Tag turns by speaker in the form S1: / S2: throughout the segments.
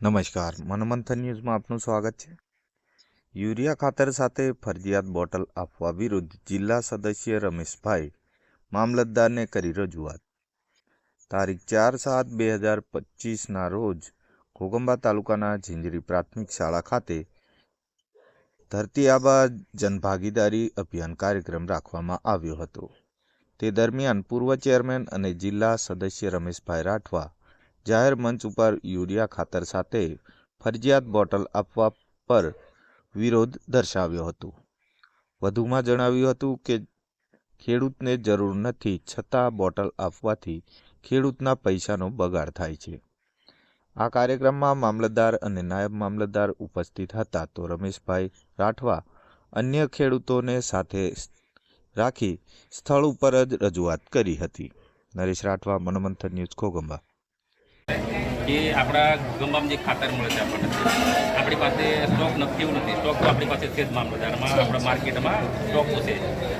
S1: નમસ્કાર. મનમંથન ન્યૂઝમાં આપનું સ્વાગત છે. યુરિયા ખાતર સાથે ફરજિયાત બોટલ આપવા વિરુદ્ધ જિલ્લા સદસ્ય રમેશભાઈ મામલતદારને કરી રજૂઆત. તારીખ ચાર સાત બે હજાર પચીસના રોજ ઘોગંબા તાલુકાના ઝીંઝરી પ્રાથમિક શાળા ખાતે ધરતી આબા જનભાગીદારી અભિયાન કાર્યક્રમ રાખવામાં આવ્યો હતો. તે દરમિયાન પૂર્વ ચેરમેન અને જિલ્લા સદસ્ય રમેશભાઈ રાઠવા જાહેર મંચ ઉપર યુરિયા ખાતર સાથે ફરજિયાત બોટલ આપવા પર વિરોધ દર્શાવ્યો હતો. વધુમાં જણાવ્યું હતું કે, ખેડૂતને જરૂર નથી છતાં બોટલ આપવાથી ખેડૂતના પૈસાનો બગાડ થાય છે. આ કાર્યક્રમમાં મામલતદાર અને નાયબ મામલતદાર ઉપસ્થિત હતા તો રમેશભાઈ રાઠવા અન્ય ખેડૂતોને સાથે રાખી સ્થળ ઉપર જ રજૂઆત કરી હતી. નરેશ રાઠવા, મનોમંથન ન્યૂઝ ખોગંબા.
S2: કે આપણા ગમવામાં જે ખાતર મળે છે આપણને. આપણી પાસે સ્ટોક નથી એવું નથી. સ્ટોક તો આપણી પાસે છે જ મામલતદારમાં આપણા માર્કેટમાં સ્ટોક છે.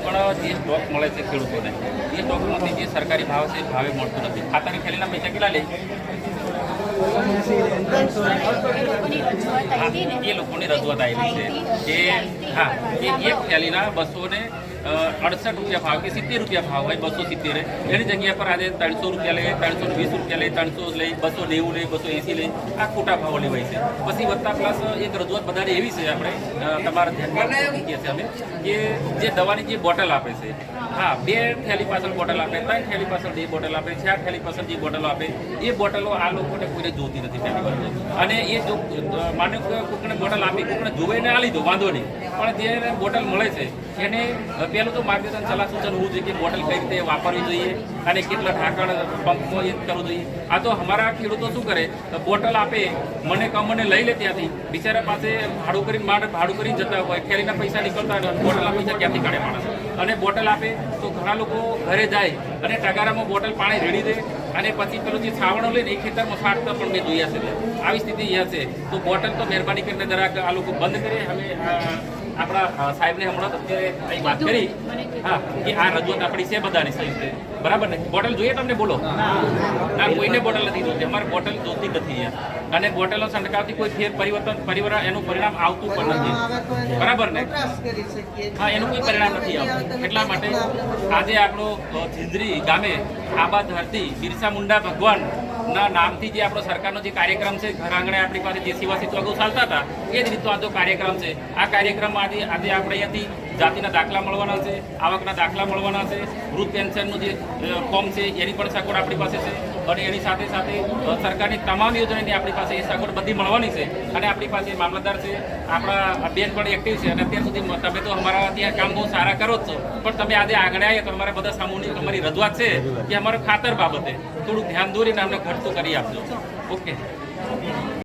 S2: પણ જે સ્ટોક મળે છે ખેડૂતોને એ સ્ટોકમાંથી જે સરકારી ભાવ છે ભાવે મળતું નથી. ખાતરની થેલીના પૈસા કેટલા લે? એ લોકોની રજૂઆત આવેલી છે કે હા એ એક થેલીના બસો ને અડસઠ રૂપિયા ભાવ કે સિત્તેર રૂપિયા ભાવ હોય બસો સિત્તેર. એની જગ્યા પર આજે ત્રણસો રૂપિયા લે ત્રણસો વીસ રૂપિયા લે ત્રણસો લે બસો નેવું લે બસો એંસી લે આ ખોટા ભાવો લેવાય છે. પછી વધતા પ્લસ એક રજૂઆત બધાને એવી છે આપણે તમારા ધ્યાનમાં મૂકીએ છીએ અમે, કે જે દવાની જે બોટલ આપે છે, હા, બે થેલી પાછળ બોટલ આપે, ત્રણ થેલી પાછળ બે બોટલ આપે, ચાર થેલી પાછળ જે બોટલો આપે, એ બોટલો આ લોકોને કોઈને જોતી નથી પહેલી અને એ જો માનો કે કોઈકને બોટલ આપી કોઈકને જોવાઈને આ લીધો, વાંધો નહીં. પણ જે બોટલ મળે છે, એને પહેલું તો માર્ગદર્શન સલાહ સૂચન હોવું જોઈએ કે બોટલ કઈ રીતે વાપરવી જોઈએ અને કેટલા ઢાંકણ પંપમાં એ કરવું જોઈએ. આ તો અમારા ખેડૂતો શું કરે બોટલ આપે, મને કમને લઈ લે ત્યાંથી. બિચારા પાસે ભાડું કરીને માંડ ભાડું કરીને જતા હોય, ખેરીના પૈસા નીકળતા હોય, બોટલના પૈસા ક્યાંથી કાઢે માણસ? અને બોટલ આપે તો ઘણા લોકો ઘરે જાય અને ટગારામાં બોટલ પાણી રેડી દે અને પછી પેલું જે છાવણો લઈને એ ખેતરમાં ફાટતા પણ મેં જોયા છે. આવી સ્થિતિ અહીંયા છે. તો બોટલ તો મહેરબાની કરીને જરાક આ લોકો બંધ કરે, અમે આપણા સાહેબને હમણાં અત્યારે અહીં વાત કરી. હા, કે આ રજૂઆત આપણી છે બધાની સહી બરાબર ને? બોટલ જોઈએ તમને? બોલો. ના, કોઈને બોટલ નથી જોતી અમારે બોટલ જોતી નથી અને બોટલો છંટકાવથી કોઈ ફેર પરિવર્તન પરિવર્તન એનું પરિણામ આવતું પણ નથી. બરાબર ને? હા, એનું કોઈ પરિણામ નથી આવતું. એટલા માટે આજે આપણો જિંદરી ગામે આબા ધરતી બિરસા મુંડા ભગવાન ના નામથી જે આપણો સરકારનો જે કાર્યક્રમ છે, ઘર આંગણે આપણી પાસે જે સેવા અગાઉ ચાલતા હતા, એ જ રીતનો આજનો કાર્યક્રમ છે. આ કાર્યક્રમમાં આજે આજે આપણે અહીંયાથી જાતિના દાખલા મળવાના છે, આવકના દાખલા મળવાના છે, વૃદ્ધ પેન્શનનું જે ફોર્મ છે, એની પણ સગવડ આપણી પાસે છે. અને એની સાથે સાથે સરકારની તમામ યોજનાની આપણી પાસે એ સગવડ બધી મળવાની છે અને આપણી પાસે મામલતદાર છે, આપણા બેન પણ એક્ટિવ છે અને અત્યાર સુધી તમે તો અમારા ત્યાં કામ બહુ સારા કરો જ છો. પણ તમે આજે આગળ આવ્યા તો અમારા બધા સામૂહિક, અમારી રજૂઆત છે કે અમારું ખાતર બાબતે થોડું ધ્યાન દોરીને અમને ઘટતું કરી આપજો. ઓકે.